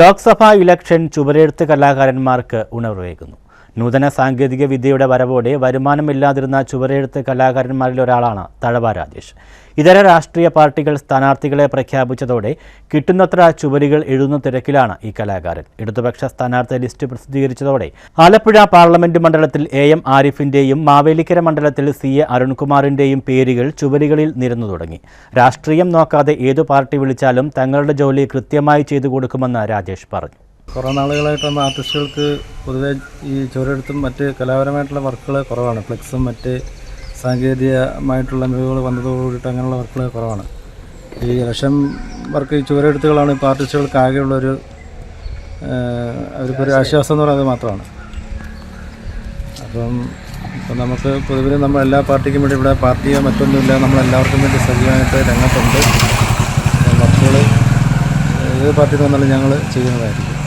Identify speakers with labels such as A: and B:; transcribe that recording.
A: Lok Sabha election ചുവരെഴുത്ത് കലാകാരന്മാർക്ക് ഉണർവേകുന്നു. നൂതന സാങ്കേതിക വിദ്യയുടെ വരവോടെ വരുമാനമില്ലാതിരുന്ന ചുവരെഴുത്ത് കലാകാരന്മാരിൽ ഒരാളാണ് തഴവ രാജേഷ്. ഇതര രാഷ്ട്രീയ പാർട്ടികൾ സ്ഥാനാർത്ഥികളെ പ്രഖ്യാപിച്ചതോടെ കിട്ടുന്നത്ര ചുവരുകൾ എഴുതുന്ന തിരക്കിലാണ് ഈ കലാകാരൻ. ഇടതുപക്ഷ സ്ഥാനാർത്ഥി ലിസ്റ്റ് പ്രസിദ്ധീകരിച്ചതോടെ ആലപ്പുഴ പാർലമെന്റ് മണ്ഡലത്തിൽ എ എം ആരിഫിന്റെയും മാവേലിക്കര മണ്ഡലത്തിൽ സി എ അരുൺകുമാറിന്റെയും പേരുകൾ ചുവരുകളിൽ നിരന്നു തുടങ്ങി. രാഷ്ട്രീയം നോക്കാതെ ഏതു പാർട്ടി വിളിച്ചാലും തങ്ങളുടെ ജോലി കൃത്യമായി ചെയ്തു കൊടുക്കുമെന്ന് രാജേഷ് പറഞ്ഞു.
B: കുറേ നാളുകളായിട്ട് ആർട്ടിസ്റ്റുകൾക്ക് പൊതുവെ ഈ ചുവരെഴുത്തും മറ്റ് കലാപരമായിട്ടുള്ള വർക്കുകൾ കുറവാണ്. ഫ്ലെക്സും മറ്റ് സാങ്കേതികമായിട്ടുള്ള മികവുകൾ വന്നതോടുകൂടിയിട്ട് അങ്ങനെയുള്ള വർക്കുകൾ കുറവാണ്. ഈ ഇലക്ഷൻ വർക്ക് ഈ ചുവരെഴുത്തുകളാണ് ഇപ്പോൾ ആർട്ടിസ്റ്റുകൾക്ക് ആകെയുള്ളൊരു അവർക്കൊരു ആശ്വാസം എന്ന് പറയുന്നത് മാത്രമാണ്. അപ്പം ഇപ്പം നമുക്ക് പൊതുവിൽ നമ്മൾ എല്ലാ പാർട്ടിക്കും വേണ്ടി ഇവിടെ പാർട്ടിയോ മറ്റൊന്നുമില്ല നമ്മളെല്ലാവർക്കും വേണ്ടി സജീവമായിട്ട് രംഗത്തുണ്ട്. വർക്കുകൾ ഏത് പാർട്ടിയിൽ നിന്നാലും ഞങ്ങൾ ചെയ്യുന്നതായിരിക്കും.